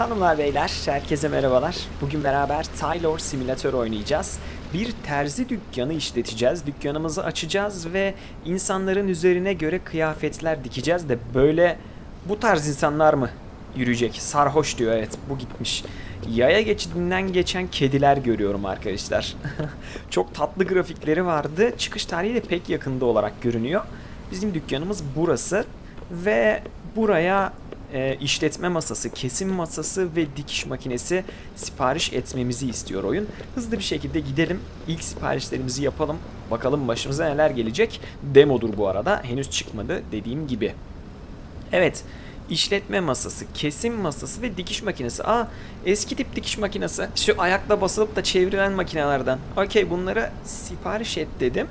Hanımlar beyler herkese merhabalar. Bugün beraber Taylor Simülatör oynayacağız. Bir terzi dükkanı işleteceğiz. Dükkanımızı açacağız ve insanların üzerine göre kıyafetler dikeceğiz de böyle bu tarz insanlar mı yürüyecek? Sarhoş diyor evet bu gitmiş. Yaya geçidinden geçen kediler görüyorum arkadaşlar. Çok tatlı grafikleri vardı. Çıkış tarihi de pek yakında olarak görünüyor. Bizim dükkanımız burası ve buraya e, işletme masası, kesim masası ve dikiş makinesi sipariş etmemizi istiyor oyun. Hızlı bir şekilde gidelim. İlk siparişlerimizi yapalım. Bakalım başımıza neler gelecek. Demodur bu arada. Henüz çıkmadı dediğim gibi. Evet. işletme masası, kesim masası ve dikiş makinesi. Aa eski tip dikiş makinesi. Şu ayakla basılıp da çevrilen makinelerden. Okey bunları sipariş et dedim.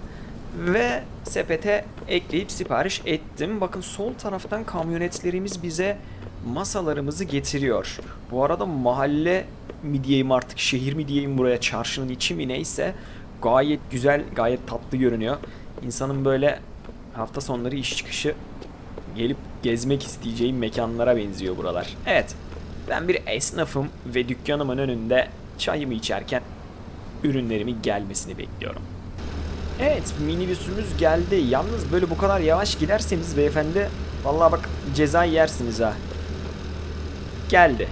Ve sepete ekleyip sipariş ettim. Bakın sol taraftan kamyonetlerimiz bize masalarımızı getiriyor. Bu arada mahalle mi diyeyim artık şehir mi diyeyim buraya çarşının içi mi neyse gayet güzel gayet tatlı görünüyor. İnsanın böyle hafta sonları iş çıkışı gelip gezmek isteyeceğim mekanlara benziyor buralar. Evet ben bir esnafım ve dükkanımın önünde çayımı içerken ürünlerimin gelmesini bekliyorum. Evet minibüsümüz geldi. Yalnız böyle bu kadar yavaş giderseniz beyefendi vallahi bak ceza yersiniz ha. Geldi.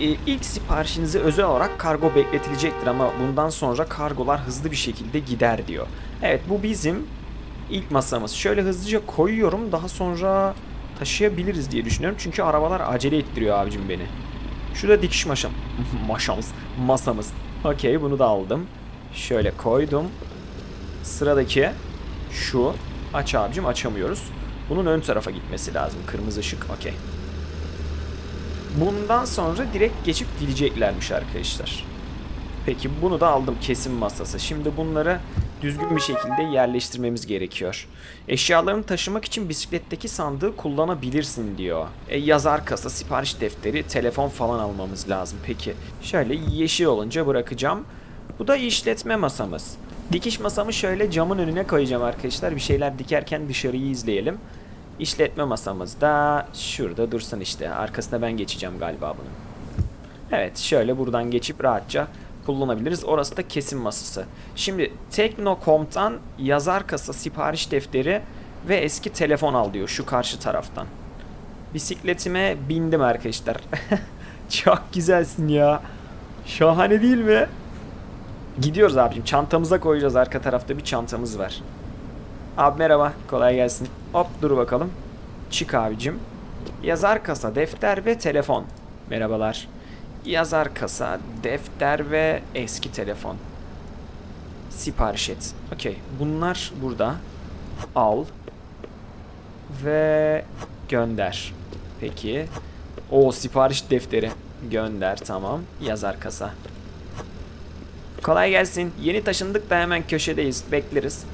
Ee, ilk siparişinize özel olarak kargo bekletilecektir ama bundan sonra kargolar hızlı bir şekilde gider diyor. Evet bu bizim ilk masamız. Şöyle hızlıca koyuyorum daha sonra taşıyabiliriz diye düşünüyorum. Çünkü arabalar acele ettiriyor abicim beni. Şurada dikiş maşam. Maşamız. Masamız. Okey bunu da aldım. Şöyle koydum. Sıradaki şu. Aç abicim açamıyoruz. Bunun ön tarafa gitmesi lazım. Kırmızı ışık. Okey. Bundan sonra direkt geçip gideceklermiş arkadaşlar. Peki bunu da aldım kesim masası. Şimdi bunları düzgün bir şekilde yerleştirmemiz gerekiyor. Eşyalarını taşımak için bisikletteki sandığı kullanabilirsin diyor. E, yazar kasa, sipariş defteri, telefon falan almamız lazım. Peki şöyle yeşil olunca bırakacağım. Bu da işletme masamız. Dikiş masamı şöyle camın önüne koyacağım arkadaşlar. Bir şeyler dikerken dışarıyı izleyelim. İşletme masamız da şurada dursun işte. Arkasına ben geçeceğim galiba bunun. Evet şöyle buradan geçip rahatça kullanabiliriz. Orası da kesim masası. Şimdi Teknocom'dan yazar kasa, sipariş defteri ve eski telefon al diyor şu karşı taraftan. Bisikletime bindim arkadaşlar. Çok güzelsin ya. Şahane değil mi? Gidiyoruz abicim. Çantamıza koyacağız. Arka tarafta bir çantamız var. Abi merhaba. Kolay gelsin. Hop dur bakalım. Çık abicim. Yazar kasa, defter ve telefon. Merhabalar. Yazar kasa, defter ve eski telefon. Sipariş et. Okey. Bunlar burada. Al. Ve gönder. Peki. O sipariş defteri. Gönder tamam. Yazar kasa. Kolay gelsin. Yeni taşındık da hemen köşedeyiz. Bekleriz.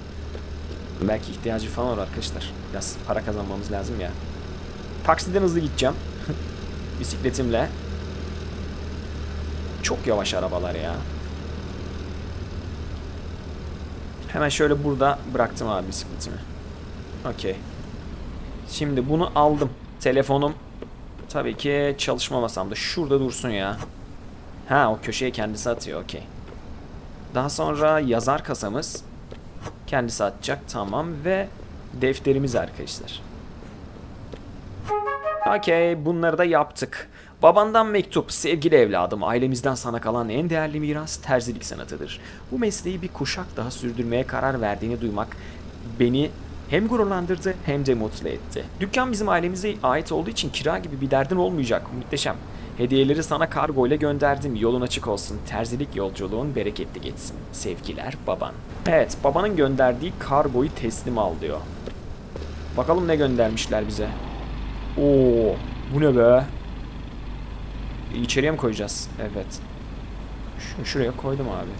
Belki ihtiyacı falan var arkadaşlar. Biraz para kazanmamız lazım ya. Taksiden hızlı gideceğim. Bisikletimle. Çok yavaş arabalar ya. Hemen şöyle burada bıraktım abi bisikletimi. Okey. Şimdi bunu aldım. Telefonum tabii ki çalışma masamda. Şurada dursun ya. Ha o köşeye kendisi atıyor. Okey. Daha sonra yazar kasamız kendisi atacak. Tamam ve defterimiz arkadaşlar. Okey bunları da yaptık. Babandan mektup. Sevgili evladım, ailemizden sana kalan en değerli miras terzilik sanatıdır. Bu mesleği bir kuşak daha sürdürmeye karar verdiğini duymak beni hem gururlandırdı hem de mutlu etti. Dükkan bizim ailemize ait olduğu için kira gibi bir derdin olmayacak. Muhteşem. Hediyeleri sana kargo ile gönderdim. Yolun açık olsun. Terzilik yolculuğun bereketli geçsin. Sevgiler baban. Evet, babanın gönderdiği kargoyu teslim al diyor. Bakalım ne göndermişler bize. Oo, bu ne be? İçeriye mi koyacağız? Evet. Şunu şuraya koydum abi.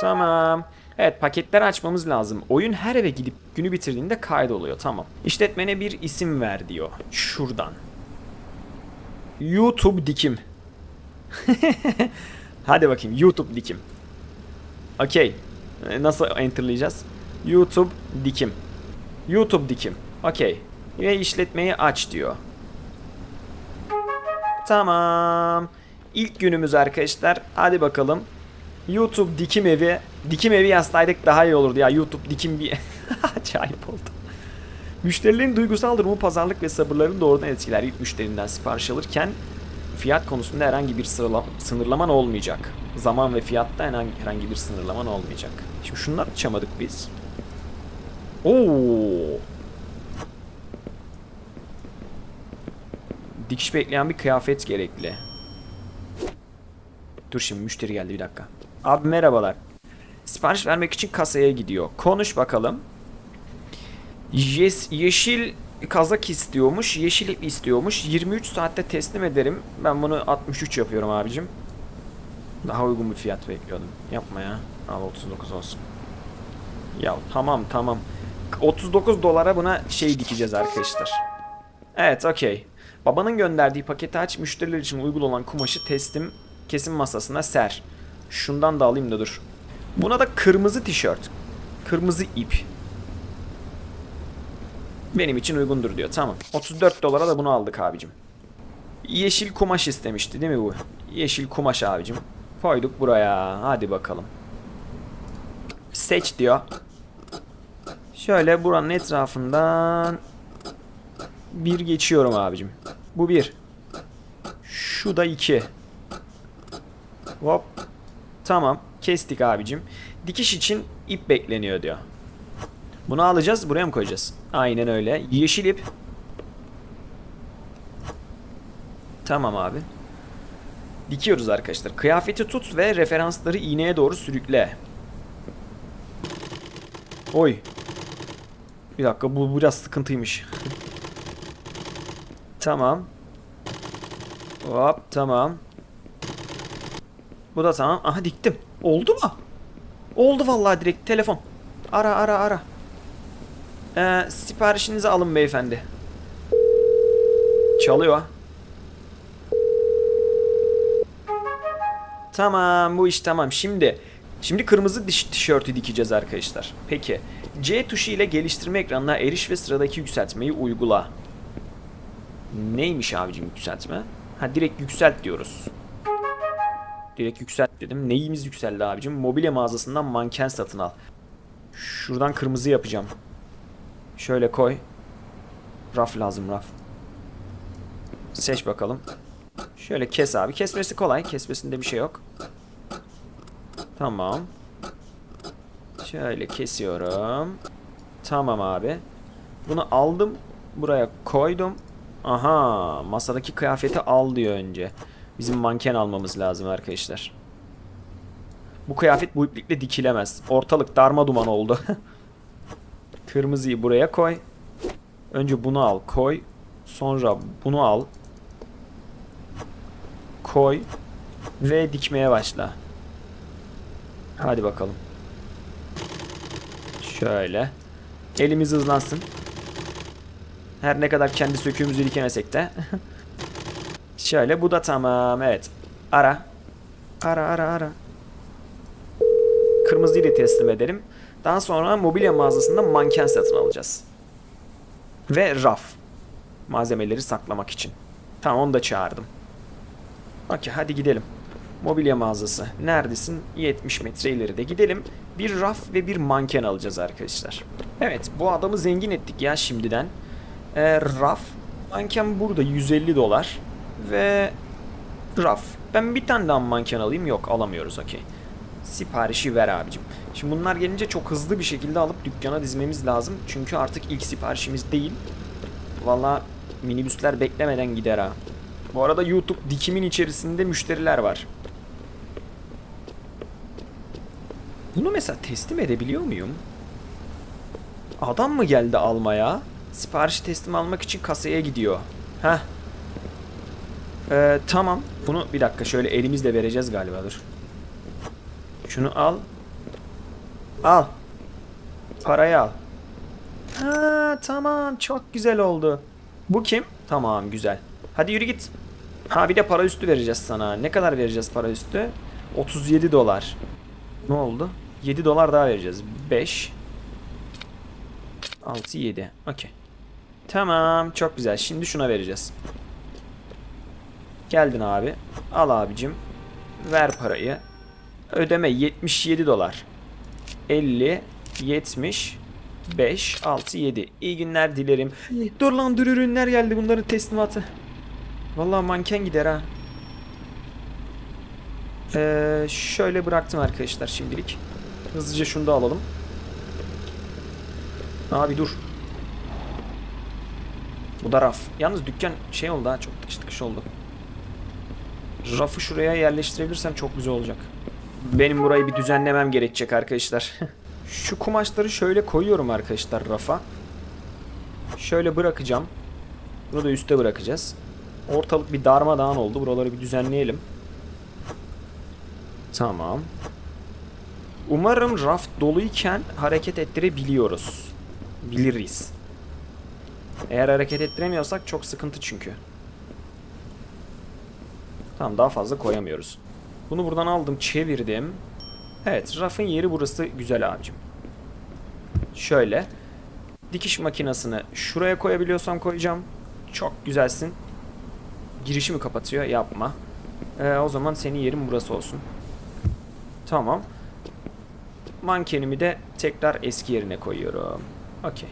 Tamam. Evet paketleri açmamız lazım. Oyun her eve gidip günü bitirdiğinde kaydoluyor. Tamam. İşletmene bir isim ver diyor. Şuradan. YouTube dikim. Hadi bakayım YouTube dikim. Okey. E, Nasıl enterlayacağız? YouTube dikim. YouTube dikim. Okey. Ve işletmeyi aç diyor. Tamam. İlk günümüz arkadaşlar. Hadi bakalım. YouTube dikim evi. Dikim evi yazsaydık daha iyi olurdu ya. YouTube dikim bir... Acayip oldu. Müşterilerin duygusal durumu pazarlık ve sabırlarını doğrudan etkiler. İlk müşterinden sipariş alırken fiyat konusunda herhangi bir sınırlaman olmayacak. Zaman ve fiyatta herhangi, herhangi bir sınırlaman olmayacak. Şimdi şunları açamadık biz. Oo. Dikiş bekleyen bir kıyafet gerekli. Dur şimdi müşteri geldi bir dakika. Abi merhabalar. Sipariş vermek için kasaya gidiyor. Konuş bakalım. Yes, yeşil kazak istiyormuş. Yeşil ip istiyormuş. 23 saatte teslim ederim. Ben bunu 63 yapıyorum abicim. Daha uygun bir fiyat bekliyordum. Yapma ya. Al 39 olsun. Ya tamam tamam. 39 dolara buna şey dikeceğiz arkadaşlar. Evet okey. Babanın gönderdiği paketi aç müşteriler için uygun olan kumaşı teslim kesim masasına ser. Şundan da alayım da dur. Buna da kırmızı tişört. Kırmızı ip. Benim için uygundur diyor. Tamam. 34 dolara da bunu aldık abicim. Yeşil kumaş istemişti değil mi bu? Yeşil kumaş abicim. Koyduk buraya. Hadi bakalım. Seç diyor. Şöyle buranın etrafından bir geçiyorum abicim. Bu bir. Şu da iki. Hop. Tamam. Kestik abicim. Dikiş için ip bekleniyor diyor. Bunu alacağız. Buraya mı koyacağız? Aynen öyle. Yeşil ip. Tamam abi. Dikiyoruz arkadaşlar. Kıyafeti tut ve referansları iğneye doğru sürükle. Oy. Bir dakika bu biraz sıkıntıymış. tamam. Hop tamam. Bu da tamam. Aha diktim. Oldu mu? Oldu vallahi direkt telefon. Ara ara ara. Ee, siparişinizi alın beyefendi. Çalıyor. Tamam bu iş tamam. Şimdi şimdi kırmızı tişörtü dikeceğiz arkadaşlar. Peki C tuşu ile geliştirme ekranına eriş ve sıradaki yükseltmeyi uygula. Neymiş abicim yükseltme? Ha direkt yükselt diyoruz. Direkt yükselt dedim. Neyimiz yükseldi abicim? Mobilya mağazasından manken satın al. Şuradan kırmızı yapacağım. Şöyle koy. Raf lazım raf. Seç bakalım. Şöyle kes abi. Kesmesi kolay. Kesmesinde bir şey yok. Tamam. Şöyle kesiyorum. Tamam abi. Bunu aldım. Buraya koydum. Aha. Masadaki kıyafeti al diyor önce. Bizim manken almamız lazım arkadaşlar. Bu kıyafet bu iplikle dikilemez. Ortalık darma duman oldu. Kırmızıyı buraya koy. Önce bunu al koy. Sonra bunu al. Koy. Ve dikmeye başla. Hadi bakalım. Şöyle. Elimiz hızlansın. Her ne kadar kendi söküğümüzü dikemesek de. Şöyle bu da tamam. Evet. Ara. Ara ara ara. Kırmızıyı da teslim edelim. Daha sonra mobilya mağazasında manken satın alacağız. Ve raf. Malzemeleri saklamak için. Tamam onu da çağırdım. Okey hadi gidelim. Mobilya mağazası. Neredesin? 70 metre ileride. Gidelim. Bir raf ve bir manken alacağız arkadaşlar. Evet bu adamı zengin ettik ya şimdiden. Ee, raf. Manken burada 150 dolar. Ve raf. Ben bir tane daha manken alayım. Yok alamıyoruz okey. Siparişi ver abicim. Şimdi bunlar gelince çok hızlı bir şekilde alıp dükkana dizmemiz lazım. Çünkü artık ilk siparişimiz değil. Valla minibüsler beklemeden gider ha. Bu arada YouTube dikimin içerisinde müşteriler var. Bunu mesela teslim edebiliyor muyum? Adam mı geldi almaya? Sipariş teslim almak için kasaya gidiyor. Heh. Ee, tamam. Bunu bir dakika şöyle elimizle vereceğiz galiba dur. Şunu al. Al. Parayı al. Ha tamam çok güzel oldu. Bu kim? Tamam güzel. Hadi yürü git. Ha bir de para üstü vereceğiz sana. Ne kadar vereceğiz para üstü? 37 dolar. Ne oldu? 7 dolar daha vereceğiz. 5 6 7. Okey. Tamam çok güzel. Şimdi şuna vereceğiz. Geldin abi. Al abicim. Ver parayı. Ödeme 77 dolar. 50, 70, 5, 6, 7. İyi günler dilerim. Dur lan dur ürünler geldi bunların teslimatı. Vallahi manken gider ha. Ee, şöyle bıraktım arkadaşlar şimdilik. Hızlıca şunu da alalım. Abi dur. Bu da raf. Yalnız dükkan şey oldu ha çok tıkış tıkış oldu. Rafı şuraya yerleştirebilirsem çok güzel olacak. Benim burayı bir düzenlemem gerekecek arkadaşlar. Şu kumaşları şöyle koyuyorum arkadaşlar rafa. Şöyle bırakacağım. Bunu da üste bırakacağız. Ortalık bir darmadağın oldu. Buraları bir düzenleyelim. Tamam. Umarım raf doluyken hareket ettirebiliyoruz. Biliriz. Eğer hareket ettiremiyorsak çok sıkıntı çünkü. Tamam daha fazla koyamıyoruz. Bunu buradan aldım çevirdim. Evet rafın yeri burası güzel abicim. Şöyle. Dikiş makinesini şuraya koyabiliyorsam koyacağım. Çok güzelsin. Girişimi kapatıyor yapma. Ee, o zaman senin yerin burası olsun. Tamam. Mankenimi de tekrar eski yerine koyuyorum. Okey.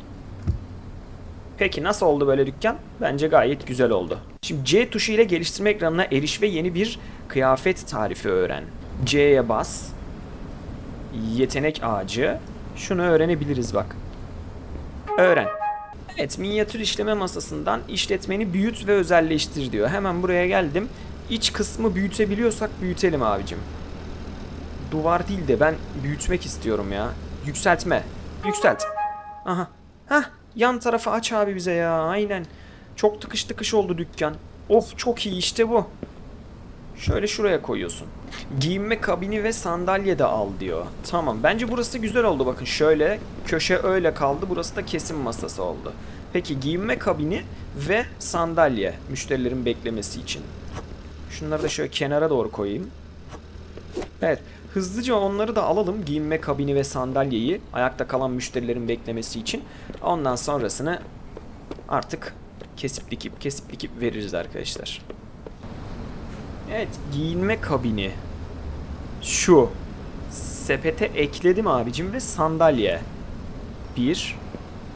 Peki nasıl oldu böyle dükkan? Bence gayet güzel oldu. Şimdi C tuşu ile geliştirme ekranına eriş ve yeni bir kıyafet tarifi öğren. C'ye bas. Yetenek ağacı. Şunu öğrenebiliriz bak. Öğren. Evet minyatür işleme masasından işletmeni büyüt ve özelleştir diyor. Hemen buraya geldim. İç kısmı büyütebiliyorsak büyütelim abicim. Duvar değil de ben büyütmek istiyorum ya. Yükseltme. Yükselt. Aha. Hah. Yan tarafı aç abi bize ya. Aynen. Çok tıkış tıkış oldu dükkan. Of çok iyi işte bu. Şöyle şuraya koyuyorsun. Giyinme kabini ve sandalye de al diyor. Tamam. Bence burası güzel oldu. Bakın şöyle köşe öyle kaldı. Burası da kesim masası oldu. Peki giyinme kabini ve sandalye müşterilerin beklemesi için. Şunları da şöyle kenara doğru koyayım. Evet. Hızlıca onları da alalım. Giyinme kabini ve sandalyeyi ayakta kalan müşterilerin beklemesi için. Ondan sonrasını artık kesip dikip kesip dikip veririz arkadaşlar. Evet, giyinme kabini. Şu. Sepete ekledim abicim ve sandalye. Bir.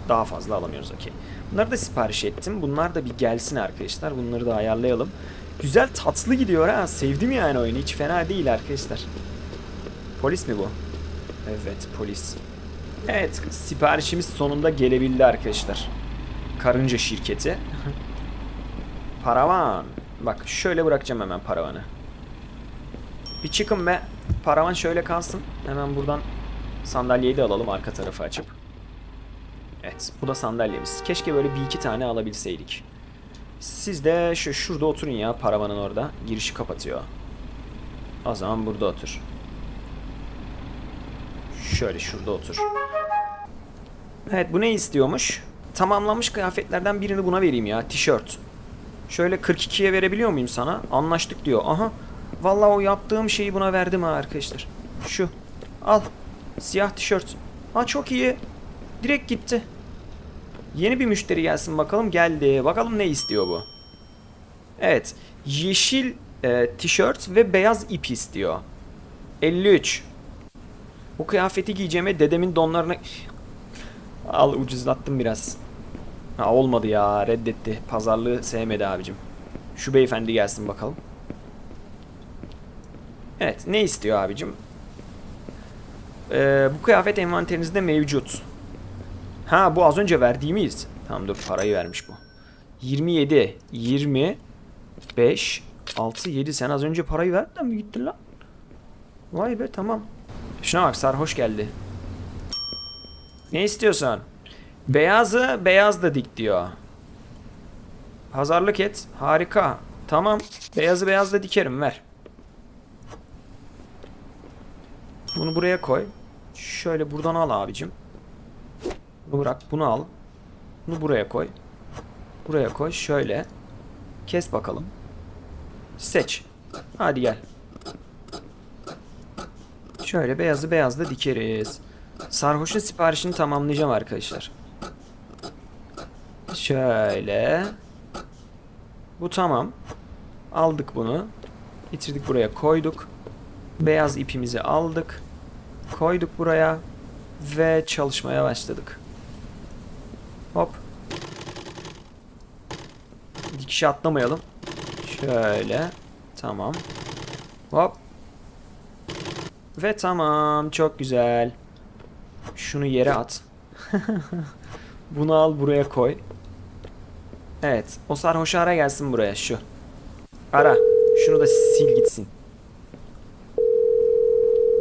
Daha fazla alamıyoruz okey. Bunları da sipariş ettim. Bunlar da bir gelsin arkadaşlar. Bunları da ayarlayalım. Güzel tatlı gidiyor ha. Sevdim yani oyunu. Hiç fena değil arkadaşlar. Polis mi bu? Evet polis. Evet siparişimiz sonunda gelebildi arkadaşlar. Karınca şirketi. Paravan. Bak şöyle bırakacağım hemen paravanı. Bir çıkın be. Paravan şöyle kalsın. Hemen buradan sandalyeyi de alalım arka tarafı açıp. Evet bu da sandalyemiz. Keşke böyle bir iki tane alabilseydik. Siz de şu şurada oturun ya paravanın orada. Girişi kapatıyor. O zaman burada otur. Şöyle şurada otur. Evet bu ne istiyormuş? Tamamlanmış kıyafetlerden birini buna vereyim ya. Tişört. Şöyle 42'ye verebiliyor muyum sana? Anlaştık diyor. Aha. Vallahi o yaptığım şeyi buna verdim ha arkadaşlar. Şu. Al. Siyah tişört. Ha çok iyi. Direkt gitti. Yeni bir müşteri gelsin bakalım. Geldi. Bakalım ne istiyor bu. Evet. Yeşil e, tişört ve beyaz ip istiyor. 53. Bu kıyafeti giyeceğime dedemin donlarına... Al ucuzlattım biraz. Ha olmadı ya reddetti. Pazarlığı sevmedi abicim. Şu beyefendi gelsin bakalım. Evet ne istiyor abicim? Ee, bu kıyafet envanterinizde mevcut. Ha bu az önce verdiğimiz. Tamam dur parayı vermiş bu. 27, 20, 5, 6, 7. Sen az önce parayı verdin mi gittin lan? Vay be tamam. Şuna bak sarhoş geldi. Ne istiyorsun? Beyazı beyaz da dik diyor. Pazarlık et. Harika. Tamam. Beyazı beyaz da dikerim ver. Bunu buraya koy. Şöyle buradan al abicim. Bunu bırak. Bunu al. Bunu buraya koy. Buraya koy. Şöyle. Kes bakalım. Seç. Hadi gel. Şöyle beyazı beyazla dikeriz. Sarhoşun siparişini tamamlayacağım arkadaşlar. Şöyle. Bu tamam. Aldık bunu. Getirdik buraya koyduk. Beyaz ipimizi aldık. Koyduk buraya. Ve çalışmaya başladık. Hop. Dikişe atlamayalım. Şöyle. Tamam. Hop. Ve tamam. Çok güzel. Şunu yere at. Bunu al buraya koy. Evet. O sarhoş ara gelsin buraya şu. Ara. Şunu da sil gitsin.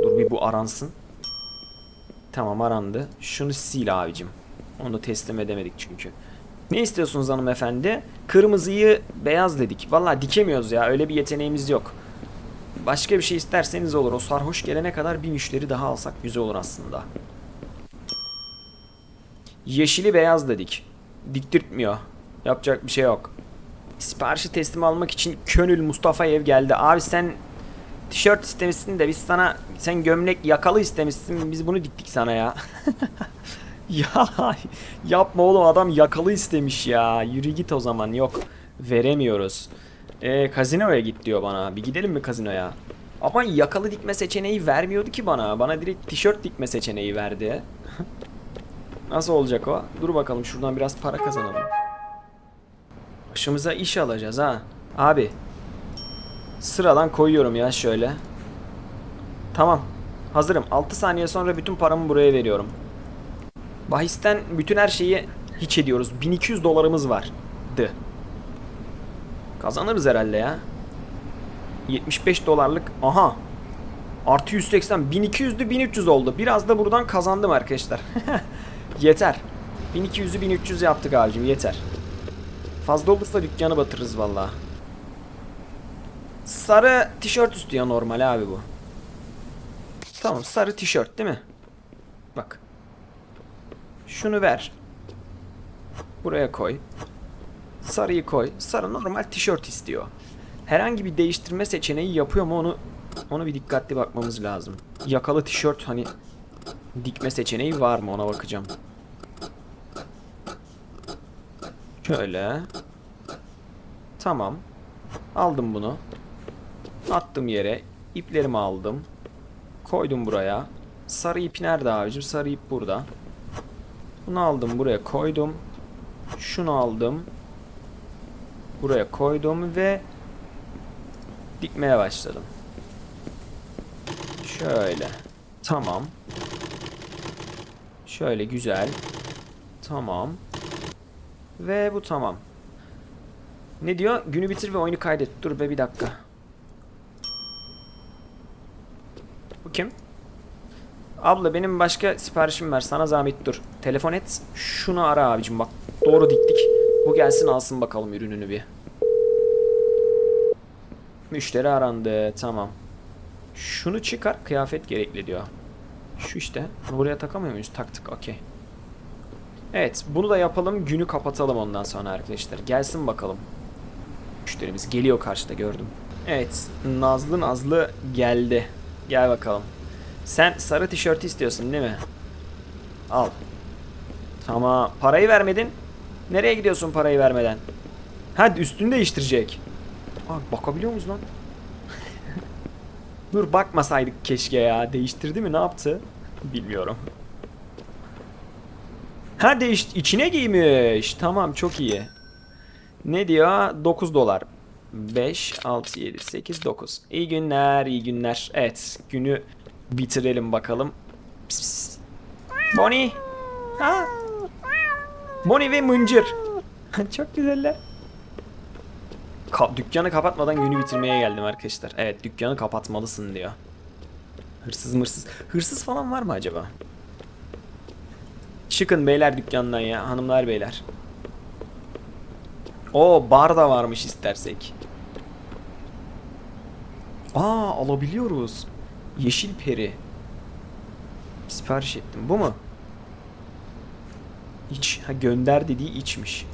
Dur bir bu aransın. Tamam arandı. Şunu sil abicim. Onu da teslim edemedik çünkü. Ne istiyorsunuz hanımefendi? Kırmızıyı beyaz dedik. Vallahi dikemiyoruz ya. Öyle bir yeteneğimiz yok. Başka bir şey isterseniz olur. O sarhoş gelene kadar bir müşteri daha alsak güzel olur aslında. Yeşili beyaz dedik. Diktirtmiyor. Yapacak bir şey yok. Siparişi teslim almak için Könül Mustafa ev geldi. Abi sen tişört istemişsin de biz sana sen gömlek yakalı istemişsin. Biz bunu diktik sana ya. ya yapma oğlum adam yakalı istemiş ya. Yürü git o zaman yok. Veremiyoruz. E, kazinoya git diyor bana. Bir gidelim mi kazinoya? Ama yakalı dikme seçeneği vermiyordu ki bana. Bana direkt tişört dikme seçeneği verdi. Nasıl olacak o? Dur bakalım şuradan biraz para kazanalım. Başımıza iş alacağız ha. Abi. Sıradan koyuyorum ya şöyle. Tamam. Hazırım. 6 saniye sonra bütün paramı buraya veriyorum. Bahisten bütün her şeyi hiç ediyoruz. 1200 dolarımız var. Kazanırız herhalde ya. 75 dolarlık. Aha. Artı 180. 1200'dü 1300 oldu. Biraz da buradan kazandım arkadaşlar. yeter. 1200'ü 1300 yaptık abicim yeter. Fazla olursa dükkanı batırırız valla. Sarı tişört istiyor normal abi bu. Tamam sarı tişört değil mi? Bak. Şunu ver. Buraya koy. Sarıyı koy. Sarı normal tişört istiyor. Herhangi bir değiştirme seçeneği yapıyor mu onu onu bir dikkatli bakmamız lazım. Yakalı tişört hani dikme seçeneği var mı ona bakacağım. Şöyle. Tamam. Aldım bunu. Attım yere. İplerimi aldım. Koydum buraya. Sarı ip nerede abicim? Sarı ip burada. Bunu aldım buraya koydum. Şunu aldım. Buraya koydum ve dikmeye başladım. Şöyle. Tamam. Şöyle güzel. Tamam. Ve bu tamam. Ne diyor? Günü bitir ve oyunu kaydet. Dur be bir dakika. Bu kim? Abla benim başka siparişim var. Sana zahmet dur. Telefon et. Şunu ara abicim bak. Doğru diktik. Bu gelsin alsın bakalım ürününü bir. Müşteri arandı. Tamam. Şunu çıkar. Kıyafet gerekli diyor. Şu işte. Buraya takamıyor muyuz? Taktık. Okey. Evet. Bunu da yapalım. Günü kapatalım ondan sonra arkadaşlar. Gelsin bakalım. Müşterimiz geliyor karşıda gördüm. Evet. Nazlı Nazlı geldi. Gel bakalım. Sen sarı tişörtü istiyorsun değil mi? Al. Tamam. Parayı vermedin. Nereye gidiyorsun parayı vermeden? Hadi üstünü değiştirecek. Aa, bakabiliyor muyuz lan? Dur bakmasaydık keşke ya. Değiştirdi mi ne yaptı? Bilmiyorum. Ha değiş içine giymiş. Tamam çok iyi. Ne diyor? 9 dolar. 5, 6, 7, 8, 9. İyi günler, iyi günler. Evet, günü bitirelim bakalım. Pis, pis. Bonnie. Ha? Bonnie ve Mıncır. Çok güzeller. Ka- dükkanı kapatmadan günü bitirmeye geldim arkadaşlar. Evet, dükkanı kapatmalısın diyor. Hırsız mırsız. Hırsız falan var mı acaba? Çıkın beyler dükkandan ya, hanımlar beyler. O bar da varmış istersek. Aa alabiliyoruz. Yeşil peri. Sipariş ettim. Bu mu? İç. Ha gönder dediği içmiş.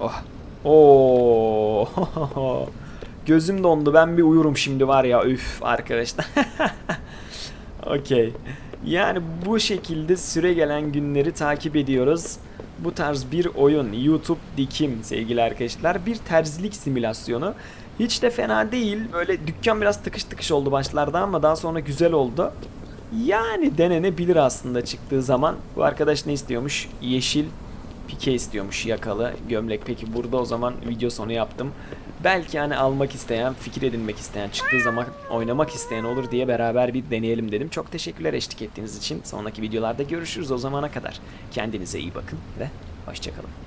Oh. Oo. Gözüm dondu. Ben bir uyurum şimdi var ya. Üf arkadaşlar. Okey. Yani bu şekilde süre gelen günleri takip ediyoruz. Bu tarz bir oyun YouTube Dikim sevgili arkadaşlar. Bir terzilik simülasyonu. Hiç de fena değil. Böyle dükkan biraz tıkış tıkış oldu başlarda ama daha sonra güzel oldu. Yani denenebilir aslında çıktığı zaman. Bu arkadaş ne istiyormuş? Yeşil pike istiyormuş yakalı gömlek. Peki burada o zaman video sonu yaptım. Belki hani almak isteyen, fikir edinmek isteyen, çıktığı zaman oynamak isteyen olur diye beraber bir deneyelim dedim. Çok teşekkürler eşlik ettiğiniz için. Sonraki videolarda görüşürüz o zamana kadar. Kendinize iyi bakın ve hoşçakalın.